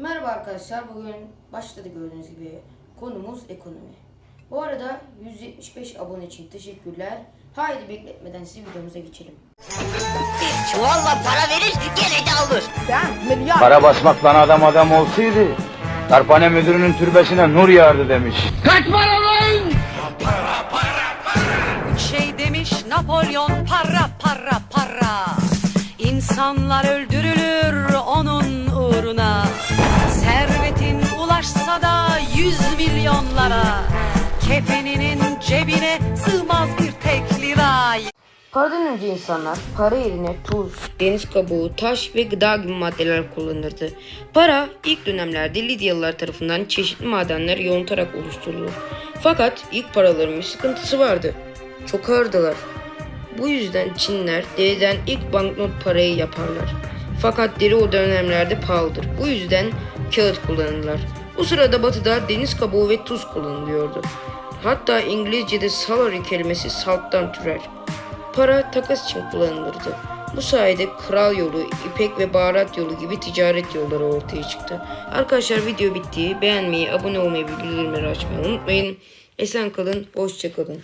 Merhaba arkadaşlar. Bugün başladı gördüğünüz gibi konumuz ekonomi. Bu arada 175 abone için teşekkürler. Haydi bekletmeden sizi videomuza geçelim. Bir çuvalla para verir gene de alır. Para basmakla adam adam olsaydı Darphane müdürünün türbesine nur yağardı demiş. Şey demiş Napolyon para para para İnsanlar öldürülür yüz milyonlara Kefeninin cebine sığmaz bir tek lira Paradan önce insanlar para yerine tuz, deniz kabuğu, taş ve gıda gibi maddeler kullanırdı. Para ilk dönemlerde Lidyalılar tarafından çeşitli madenler yontarak oluşturulur. Fakat ilk paraların bir sıkıntısı vardı. Çok ağırdılar. Bu yüzden Çinler deriden ilk banknot parayı yaparlar. Fakat deri o dönemlerde pahalıdır. Bu yüzden kağıt kullanırlar. Bu sırada batıda deniz kabuğu ve tuz kullanılıyordu. Hatta İngilizce'de salary kelimesi salttan türer. Para takas için kullanılırdı. Bu sayede kral yolu, ipek ve baharat yolu gibi ticaret yolları ortaya çıktı. Arkadaşlar video bitti. Beğenmeyi, abone olmayı bildirimleri açmayı unutmayın. Esen kalın, hoşça kalın.